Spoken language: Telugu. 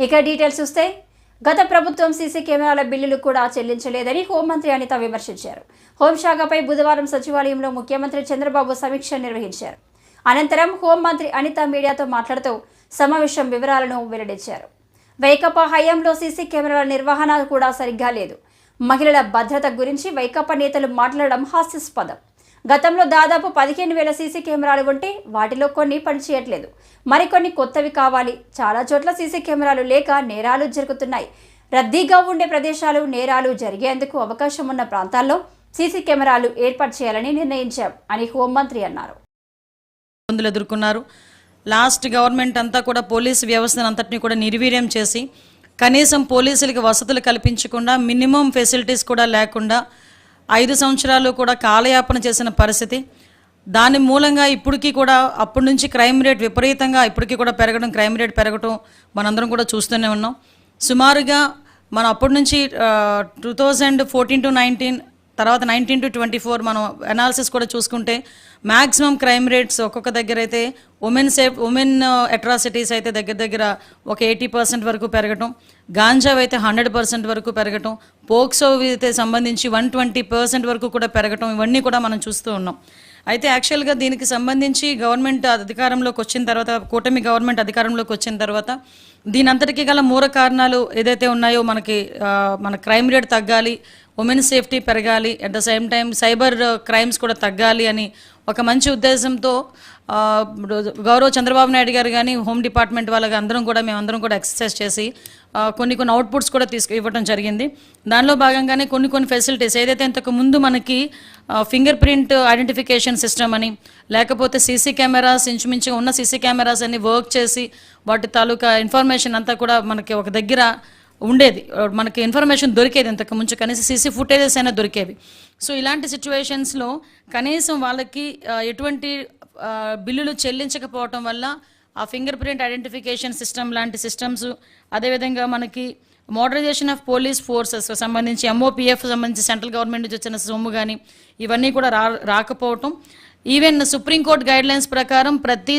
ఇక డీటెయిల్స్ చూస్తే గత ప్రభుత్వం సీసీ కెమెరాల బిల్లులు కూడా చెల్లించలేదని హోంమంత్రి అనిత విమర్శించారు. హోంశాఖపై బుధవారం సచివాలయంలో ముఖ్యమంత్రి చంద్రబాబు సమీక్ష నిర్వహించారు. అనంతరం హోంమంత్రి అనిత మీడియాతో మాట్లాడుతూ సమావేశం వివరాలను వెల్లడించారు. వైకపా హయాంలో సీసీ కెమెరాల నిర్వహణ కూడా సరిగ్గా లేదు. మహిళల భద్రత గురించి వైకపా నేతలు మాట్లాడడం హాస్యాస్పదం. గతంలో దాదాపు పదిహేను వేల సీసీ కెమెరాలు ఉంటే వాటిలో కొన్ని పనిచేయట్లేదు మరికొన్ని కొత్తవి కావాలి. చాలా చోట్ల సీసీ కెమెరాలు లేక నేరాలు జరుగుతున్నాయి. రద్దీగా ఉండే ప్రదేశాలు నేరాలు జరిగేందుకు అవకాశం ఉన్న ప్రాంతాల్లో సీసీ కెమెరాలు ఏర్పాటు చేయాలని నిర్ణయించాం అని హోంమంత్రి అన్నారు. ఇబ్బందులు ఎదుర్కొన్నారు. లాస్ట్ గవర్నమెంట్ అంతా కూడా పోలీస్ వ్యవస్థను అంతటిని కూడా నిర్వీర్యం చేసి కనీసం పోలీసులకి వసతులు కల్పించకుండా మినిమం ఫెసిలిటీస్ కూడా లేకుండా ఐదు సంవత్సరాలు కూడా కాలయాపన చేసిన పరిస్థితి. దాని మూలంగా ఇప్పటికీ కూడా అప్పటి నుంచి క్రైమ్ రేట్ విపరీతంగా ఇప్పటికీ కూడా పెరగడం క్రైమ్ రేట్ పెరగడం మనందరం కూడా చూస్తూనే ఉన్నాం. సుమారుగా మనం అప్పటి నుంచి two thousand fourteen to nineteen తర్వాత నైన్టీన్ టు ట్వంటీ ఫోర్ మనం అనాలిసిస్ కూడా చూసుకుంటే మ్యాక్సిమం క్రైమ్ రేట్స్ ఒక్కొక్క దగ్గర అయితే ఉమెన్ సేఫ్ ఉమెన్ అట్రాసిటీస్ అయితే దగ్గర దగ్గర ఒక ఎయిటీ పర్సెంట్ వరకు పెరగటం గాంజావ్ అయితే హండ్రెడ్ పర్సెంట్ వరకు పెరగటం పోక్సో అయితే సంబంధించి వన్ ట్వంటీ పర్సెంట్ వరకు కూడా పెరగటం ఇవన్నీ కూడా మనం చూస్తూ ఉన్నాం. అయితే యాక్చువల్గా దీనికి సంబంధించి గవర్నమెంట్ అధికారంలోకి వచ్చిన తర్వాత కూటమి గవర్నమెంట్ అధికారంలోకి వచ్చిన తర్వాత దీని అంతటికీ గల మూల కారణాలు ఏదైతే ఉన్నాయో మనకి uh, మన క్రైమ్ రేట్ తగ్గాలి ఉమెన్ సేఫ్టీ పెరగాలి. At the same time cyber crimes కూడా తగ్గాలి అని ఒక మంచి ఉద్దేశంతో ఇప్పుడు గౌరవ్ చంద్రబాబు నాయుడు గారు కానీ హోమ్ డిపార్ట్మెంట్ వాళ్ళకి అందరం కూడా మేమందరం కూడా ఎక్సర్సైజ్ చేసి కొన్ని కొన్ని అవుట్పుట్స్ కూడా తీసుకు ఇవ్వడం జరిగింది. దానిలో భాగంగానే కొన్ని కొన్ని ఫెసిలిటీస్ ఏదైతే ఇంతకు ముందు మనకి ఫింగర్ ప్రింట్ ఐడెంటిఫికేషన్ సిస్టమ్ అని లేకపోతే సీసీ కెమెరాస్ ఇంచుమించుగా ఉన్న సీసీ కెమెరాస్ అన్ని వర్క్ చేసి వాటి తాలూకా ఇన్ఫర్మేషన్ అంతా కూడా మనకి ఒక దగ్గర ఉండేది. మనకి ఇన్ఫర్మేషన్ దొరికేది ఇంతకు ముందు కనీసం సీసీ ఫుటేజెస్ అయినా దొరికేవి. సో ఇలాంటి సిచ్యువేషన్స్లో కనీసం వాళ్ళకి ఎటువంటి బిల్లులు చెల్లించకపోవటం వల్ల ఆ ఫింగర్ ప్రింట్ ఐడెంటిఫికేషన్ సిస్టమ్ లాంటి సిస్టమ్స్ అదేవిధంగా మనకి మోడరైజేషన్ ఆఫ్ పోలీస్ ఫోర్సెస్ సంబంధించి ఎంఓపిఎఫ్ సంబంధించి సెంట్రల్ గవర్నమెంట్ నుంచి వచ్చిన సొమ్ము కానీ ఇవన్నీ కూడా రా రాకపోవటం. ఈవెన్ సుప్రీంకోర్టు గైడ్ లైన్స్ ప్రకారం ప్రతి